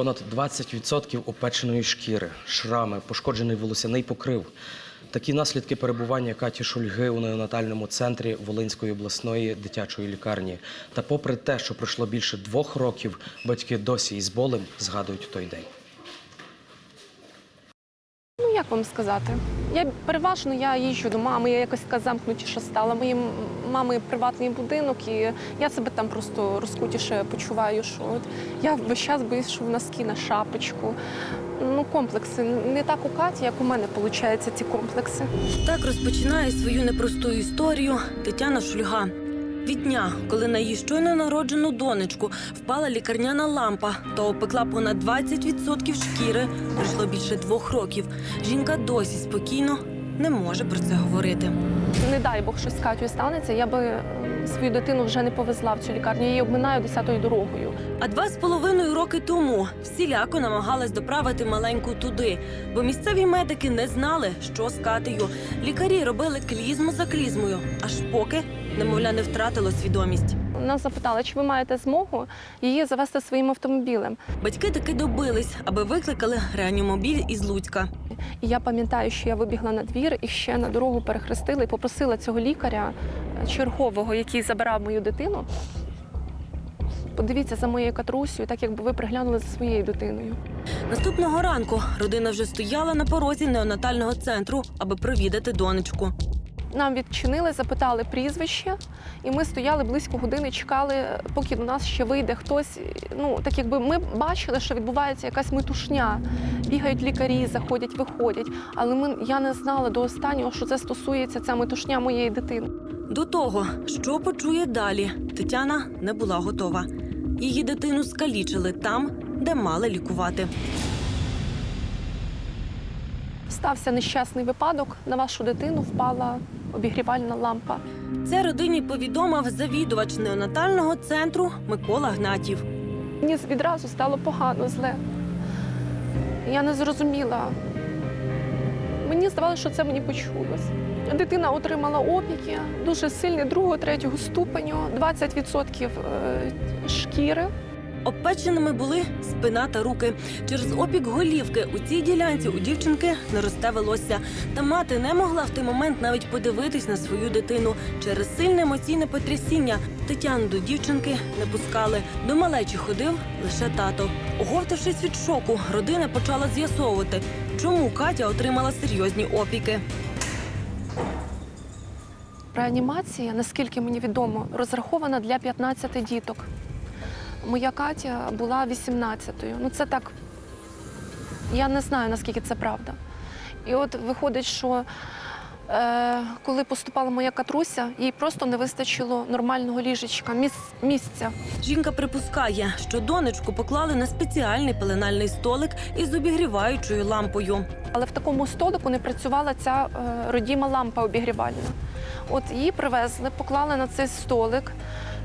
понад 20% опеченої шкіри, шрами, пошкоджений волосяний покрив. Такі наслідки перебування Каті Шульги у неонатальному центрі Волинської обласної дитячої лікарні. Та попри те, що пройшло більше двох років, батьки досі із болем згадують той день. Вам сказати? Я переважно я їжджу до мами, я якось така замкнутіша стала. Моїй мами приватний будинок, і я себе там просто розкутіше почуваю. Що от я весь час боюсь, що вона скине шапочку. Ну, комплекси не так у Каті, як у мене виходить, ці комплекси. Так розпочинає свою непросту історію Тетяна Шульга. Від дня, коли на її щойно народжену донечку впала лікарняна лампа та опекла понад 20% шкіри, пройшло більше двох років. Жінка досі спокійно не може про це говорити. Не дай Бог щось з Катю станеться, я би е, свою дитину вже не повезла в цю лікарню. Я її обминаю десятою дорогою. А два з половиною роки тому всіляко намагалась доправити маленьку туди, бо місцеві медики не знали, що з Катею. Лікарі робили клізму за клізмою, аж поки немовля не втратило свідомість. Нас запитали, чи ви маєте змогу її завести своїм автомобілем. Батьки таки добились, аби викликали реанімобіль із Луцька. І я пам'ятаю, що я вибігла на двір і ще на дорогу перехрестила і попросила цього лікаря е, чергового, який забирав мою дитину. Подивіться за моєю катрусю, так якби ви приглянули за своєю дитиною. Наступного ранку родина вже стояла на порозі неонатального центру, аби провідати донечку. Нам відчинили, запитали прізвище, і ми стояли близько години, чекали, поки до нас ще вийде хтось. Ну так якби ми бачили, що відбувається якась метушня. Бігають лікарі, заходять, виходять. Але ми я не знала до останнього, що це стосується ця метушня моєї дитини. До того, що почує далі, Тетяна не була готова. Її дитину скалічили там, де мали лікувати. Стався нещасний випадок. На вашу дитину впала обігрівальна лампа. Це родині повідомив завідувач неонатального центру Микола Гнатів. Мені відразу стало погано, зле. Я не зрозуміла. Mені здавалося, що це мені почулось. Дитина отримала опіки дуже сильні другого, третього ступеню, 20% е, шкіри. Обпеченими були спина та руки. Через опік голівки у цій ділянці у дівчинки не росте волосся. Та мати не могла в той момент навіть подивитись на свою дитину. Через сильне емоційне потрясіння Тетяну до дівчинки не пускали. До малечі ходив лише тато. Оговтавшись від шоку, родина почала з'ясовувати, чому Катя отримала серйозні опіки. Реанімація, наскільки мені відомо, розрахована для 15 діток. Моя Катя була 18-ю. Ну це так. Я не знаю, наскільки це правда. І от виходить, що е, коли поступала моя катруся, їй просто не вистачило нормального ліжечка, міс- місця. Жінка припускає, що донечку поклали на спеціальний пеленальний столик із обігріваючою лампою. Але в такому столику не працювала ця е, родіма лампа обігрівальна. От її привезли, поклали на цей столик,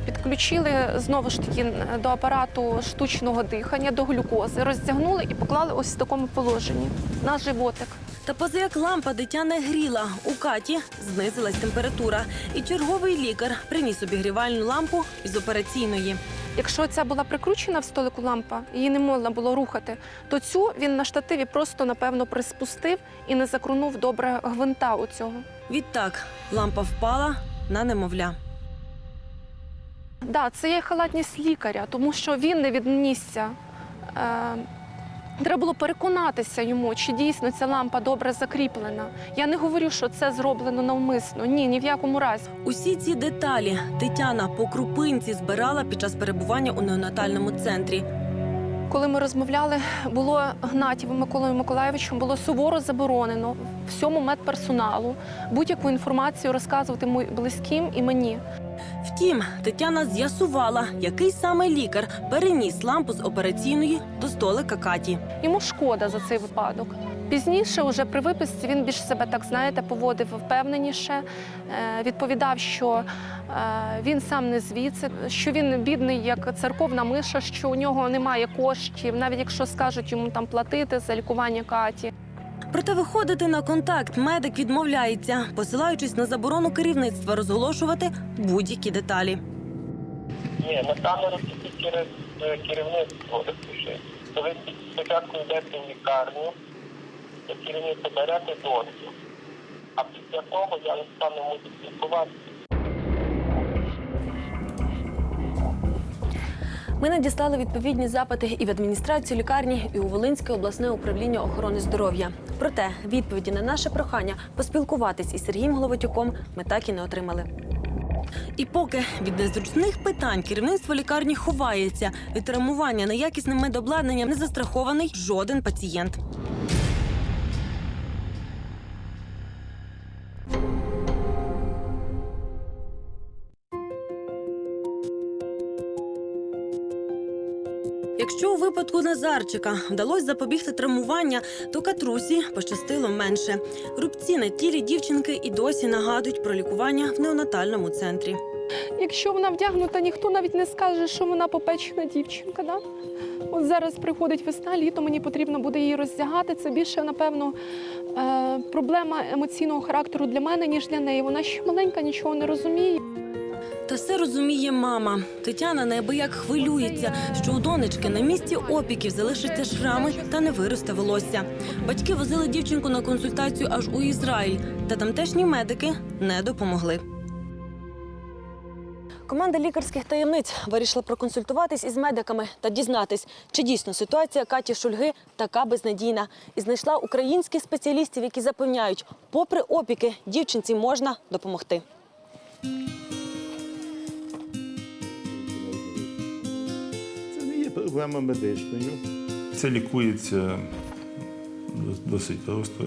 підключили знову ж таки до апарату штучного дихання, до глюкози, роздягнули і поклали ось в такому положенні на животик. Та поза як лампа дитя не гріла, у Каті знизилась температура, і черговий лікар приніс обігрівальну лампу із операційної. Якщо ця була прикручена в столику лампа, її не можна було рухати, то цю він на штативі просто напевно приспустив і не закрунув добре гвинта у цього. Відтак лампа впала на немовля. Да, це є халатність лікаря, тому що він не віднісся. Е, треба було переконатися йому, чи дійсно ця лампа добре закріплена. Я не говорю, що це зроблено навмисно. Ні, ні в якому разі. Усі ці деталі Тетяна по крупинці збирала під час перебування у неонатальному центрі. Коли ми розмовляли, було Гнатівим Миколою Миколаєвичем було суворо заборонено всьому медперсоналу будь-яку інформацію розказувати моїм близьким і мені. Втім, Тетяна з'ясувала, який саме лікар переніс лампу з операційної до столика Каті. Йому шкода за цей випадок. Пізніше, уже при виписці, він більш себе так знаєте, поводив впевненіше, е, відповідав, що е, він сам не звідси, що він бідний, як церковна миша, що у нього немає коштів, навіть якщо скажуть йому там платити за лікування Каті. Проте виходити на контакт медик відмовляється, посилаючись на заборону керівництва розголошувати будь-які деталі. Ні, на камеру тільки е, керівництво пише. то ви спочатку йдете в лікарню, керівництво берете дозвіл, а після того я не вами можу спілкуватися. Ми надіслали відповідні запити і в адміністрацію лікарні, і у Волинське обласне управління охорони здоров'я. Проте відповіді на наше прохання поспілкуватись із Сергієм Головатюком ми так і не отримали. І поки від незручних питань керівництво лікарні ховається, від травмування неякісним медобладнанням не застрахований жоден пацієнт. Випадку Назарчика вдалося запобігти травмування, то Катрусі пощастило менше. Рубці на тілі дівчинки і досі нагадують про лікування в неонатальному центрі. Якщо вона вдягнута, ніхто навіть не скаже, що вона попечена дівчинка. Да? От зараз приходить весна, літо, мені потрібно буде її роздягати. Це більше, напевно, е, проблема емоційного характеру для мене, ніж для неї. Вона ще маленька, нічого не розуміє. Та все розуміє мама. Тетяна неабияк хвилюється, що у донечки на місці опіків залишаться шрами та не виросте волосся. Батьки возили дівчинку на консультацію аж у Ізраїль, та тамтешні медики не допомогли. Команда лікарських таємниць вирішила проконсультуватись із медиками та дізнатись, чи дійсно ситуація Каті Шульги така безнадійна, і знайшла українських спеціалістів, які запевняють, попри опіки, дівчинці можна допомогти. Проблема медичною. Це лікується досить просто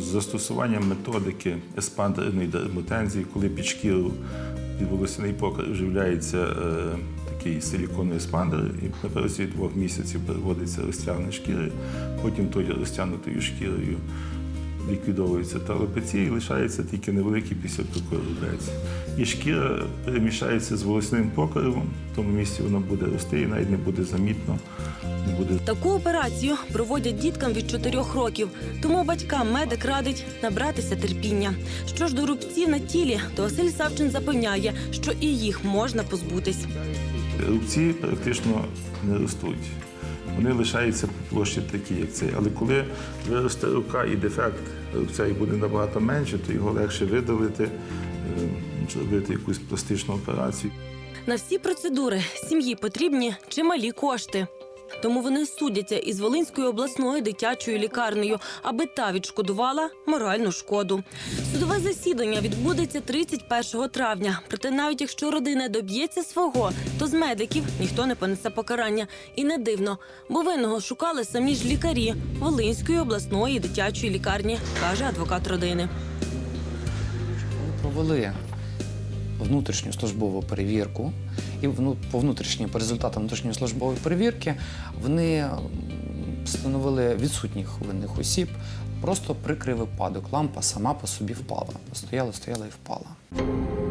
застосуванням методики еспандерної дермотензії, коли під шкіру під волосяний покрив вживляється е, такий силіконовий еспандер, і протязі двох місяців переводиться розтягнення шкіри, потім тою розтягнутою шкірою ліквідовується талопеція і лишається тільки невеликий після рубець. І шкіра перемішається з волосним покривом, в тому місці воно буде рости і навіть не буде замітно, не буде Таку операцію проводять діткам від 4 років, тому батькам медик радить набратися терпіння. Що ж до рубців на тілі, то Василь Савчин запевняє, що і їх можна позбутись. Рубці практично не ростуть. Вони лишаються площі такі, як цей. Але коли виросте рука і дефект цей буде набагато менше, то його легше видалити, е, зробити якусь пластичну операцію. На всі процедури сім'ї потрібні чималі кошти. Тому вони судяться із Волинською обласною дитячою лікарнею, аби та відшкодувала моральну шкоду. Судове засідання відбудеться 31 травня. Проте, навіть якщо родина доб'ється свого, то з медиків ніхто не понесе покарання. І не дивно, бо винного шукали самі ж лікарі Волинської обласної дитячої лікарні, каже адвокат родини. провели внутрішню службову перевірку, і по внутрішнім по результатам внутрішньої службової перевірки вони встановили відсутніх винних осіб. Просто прикрив випадок. Лампа сама по собі впала. Стояла, стояла і впала.